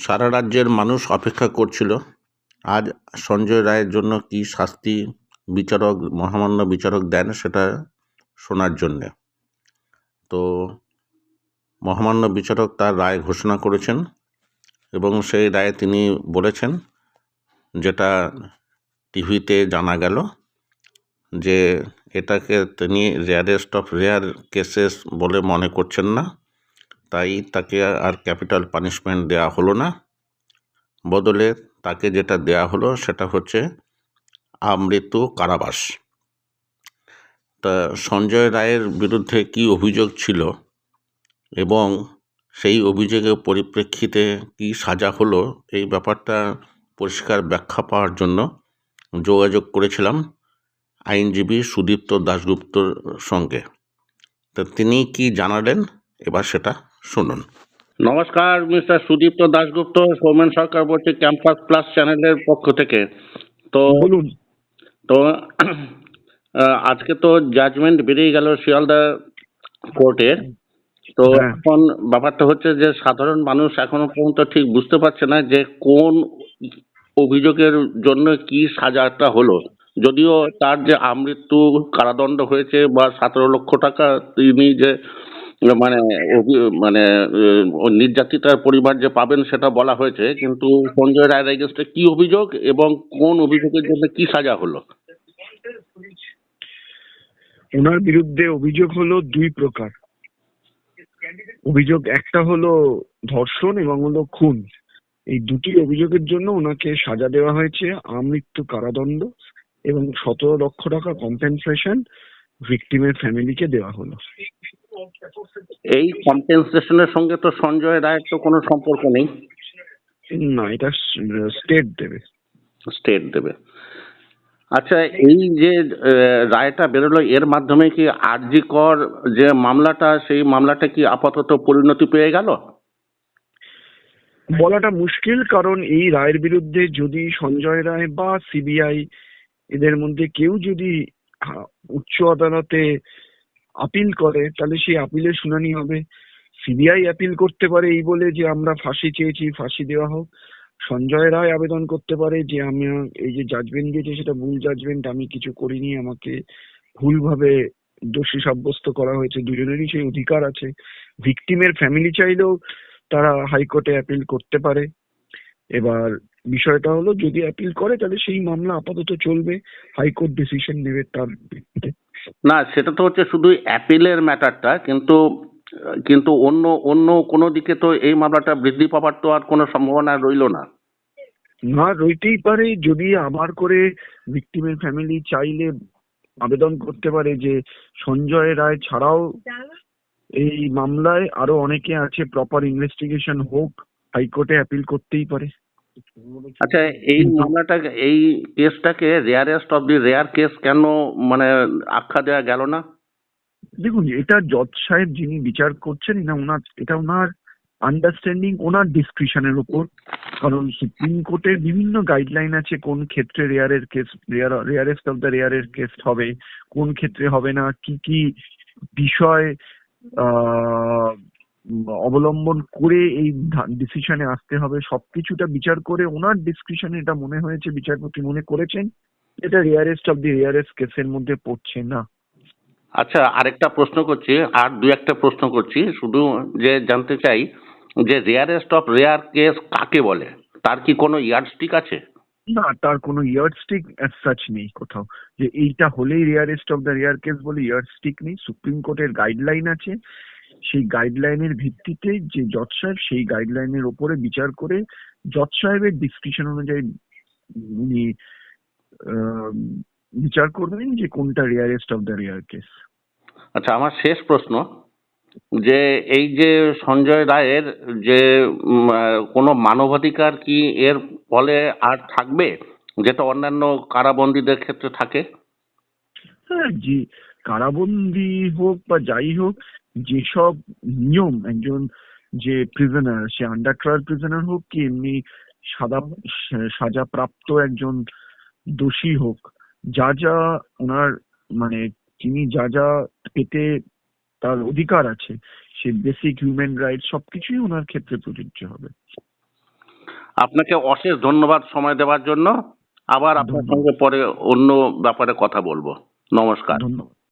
সারা রাজ্যের মানুষ অপেক্ষা করছিল, আজ সঞ্জয় রায়ের জন্য কী শাস্তি বিচারক, মহামান্য বিচারক দেন সেটা শোনার জন্যে। তো মহামান্য বিচারক তার রায় ঘোষণা করেছেন এবং সেই রায়ে তিনি বলেছেন, যেটা টিভিতে জানা গেল যে এটাকে তিনি রেয়ারেস্ট অফ রেয়ার কেসেস বলে মনে করছেন না তাই তাকে আর ক্যাপিটাল পানিশমেন্ট দেওয়া হলো না। বদলে তাকে যেটা দেওয়া হলো সেটা হচ্ছে আমৃত্যু কারাবাস। তা সঞ্জয় রায়ের বিরুদ্ধে কি অভিযোগ ছিল এবং সেই অভিযোগের পরিপ্রেক্ষিতে কি সাজা হলো এই ব্যাপারটা পরিষ্কার ব্যাখ্যা পাওয়ার জন্য যোগাযোগ করেছিলাম আইনজীবী সুদীপ্ত দাশগুপ্তর সঙ্গে। তা তিনি কি জানালেন? এবার সেটা শুনুন। নমস্কার মিস্টার সুদীপ্ত দাশগুপ্ত সৌমেন সরকার বলছি ক্যাম্পাস প্লাস চ্যানেলের পক্ষ থেকে। তো বলুন। তো আজকে তো জাজমেন্ট বেরিয়ে গেল শিয়ালদা কোর্টের তো হ্যাঁ। এখন ব্যাপারটা হচ্ছে যে সাধারণ মানুষ এখনও পর্যন্ত ঠিক বুঝতে পারছে না যে কোন অভিযোগের জন্য কি সাজাটা হলো। যদিও তার যে আমৃত্যু কারাদণ্ড হয়েছে বা সতেরো লক্ষ টাকা তিনি যে মানে মানে নির্যাতিতার পরিবার যে পাবেন সেটা বলা হয়েছে, কিন্তু সঞ্জয় রায়ের এগেনস্টে কি অভিযোগ এবং কোন অভিযোগের জন্য কি সাজা হলো? ওনার বিরুদ্ধে অভিযোগ হলো দুই প্রকার। অভিযোগ একটা হলো ধর্ষণ এবং হলো খুন। এই দুটি অভিযোগের জন্য ওনাকে সাজা দেওয়া হয়েছে আমৃত্যু কারাদণ্ড এবং সতেরো লক্ষ টাকা কম্পেনসেশন ভিকটিমের ফ্যামিলিকে দেওয়া হলো। এই কম্পেনসেশনের সঙ্গে তো সঞ্জয় রায়ের তো কোনো সম্পর্ক নেই। না এটা স্টেট দেবে। স্টেট দেবে। আচ্ছা এই যে রায়টা বেরোলো এর মাধ্যমে কি আরজি কর যে মামলাটা সেই মামলাটা কি আপাতত পরিণতি পেয়ে গেল? বলাটা মুশকিল কারণ এই রায়ের বিরুদ্ধে যদি সঞ্জয় রায় বা সিবিআই এদের মধ্যে কেউ যদি উচ্চ আদালতে আপিল করে, তাহলে সেই আপিলের শুনানি হবে। সিবিআই আপিল করতে পারে এই বলে যে আমরা ফাঁসি চেয়েছি, ফাঁসি দেওয়া হোক। সঞ্জয় রায় আবেদন করতে পারে যে আমি এই যে জাজমেন্ট দিয়েছে সেটা ভুল জাজমেন্ট আমি কিছু করিনি, আমাকে ভুলভাবে দোষী সাব্যস্ত করা হয়েছে। দুজনেরই সেই অধিকার আছে। ভিকটিমের ফ্যামিলি চাইলেও তারা হাইকোর্টে অ্যাপিল করতে পারে। এবার বিষয়টা হলো, যদি অ্যাপিল করে, তাহলে সেই মামলা আপাতত চলবে। হাইকোর্ট ডিসিশন নেবে তার ভিত্তিতে। না, সেটা তো হচ্ছে শুধু অ্যাপিলের ম্যাটারটা কিন্তু কিন্তু অন্য অন্য কোনো দিকে তো এই মামলাটা বৃদ্ধি পাওয়ার তো আর কোনো সম্ভাবনা রইল না। না, রইতেই পারে, যদি আবার করে ভিকটিমের ফ্যামিলি চাইলে আবেদন করতে পারে যে সঞ্জয় রায় ছাড়াও এই মামলায় আরও অনেকে আছে প্রপার ইনভেস্টিগেশন হোক, হাইকোর্টে অ্যাপিল করতেই পারে। আচ্ছা এই মামলাটা এই কেসটাকে rarest of the rare case কেন মানে আখ্যা দেওয়া গেল না? দেখুন এটা জজ সাহেব যিনি বিচার করছেন না ওনার এটা ওনার আন্ডারস্ট্যান্ডিং ওনার ডিসক্রিশনের উপর। কারণ সুপ্রিম কোর্টের বিভিন্ন গাইডলাইন আছে কোন ক্ষেত্রে রেয়ারের case rare rarest of the রেয়ারের case হবে কোন ক্ষেত্রে হবে না কি কি বিষয় অবলম্বন করে এই ডিসিশনে আসতে হবে। সবকিছুটা বিচার করে ওনার ডিসক্রিশনে এটা মনে হয়েছে বিচারপতি মনে করেছেন এটা রেয়ারেস্ট অফ দি রেয়ারেস্ট কেসের মধ্যে পড়ছে না। আচ্ছা আরেকটা প্রশ্ন করছি আর দু একটা প্রশ্ন করছি। শুধু যে জানতে চাই যে রেয়ারেস্ট অফ রেয়ার কেস কাকে বলে? তার কি কোনো ইয়ার্ডস্টিক আছে? না তার কোনো ইয়ার্ডস্টিক অ্যাজ সাচ নেই কোথাও। যে এইটা হলেই rarest of the rare case বলে ইয়ার্ডস্টিক নেই। সুপ্রিম কোর্টের গাইডলাইন আছে। সেই গাইডলাইনের ভিত্তিতে যে জজ সাহেব সেই গাইডলাইনের ওপরে বিচার করে জজ সাহেবের ডিসক্রিপশন অনুযায়ী উনি বিচার করবেন যে কোনটা rarest of the rare case আচ্ছা আমার শেষ প্রশ্ন যে এই যে সঞ্জয় রায়ের যে কোনো মানবাধিকার কি এর ফলে আর থাকবে? যেটা অন্যান্য কারাবন্দীদের ক্ষেত্রে থাকে? হ্যাঁ জি কারাবন্দি হোক বা যাই হোক যেসব নিয়ম একজন যে প্রিজনার সে আন্ডার ট্রায়াল প্রিজনার হোক কি এমনি সাদা সাজা প্রাপ্ত একজন দোষী হোক যা যা ওনার মানে তিনি যা যা পেতে তার অধিকার আছে সে বেসিক হিউম্যান রাইট সবকিছুই ওনার ক্ষেত্রে প্রযোজ্য হবে। আপনাকে অশেষ ধন্যবাদ সময় দেওয়ার জন্য। আবার আপনার সঙ্গে পরে অন্য ব্যাপারে কথা বলব। নমস্কার। ধন্যবাদ।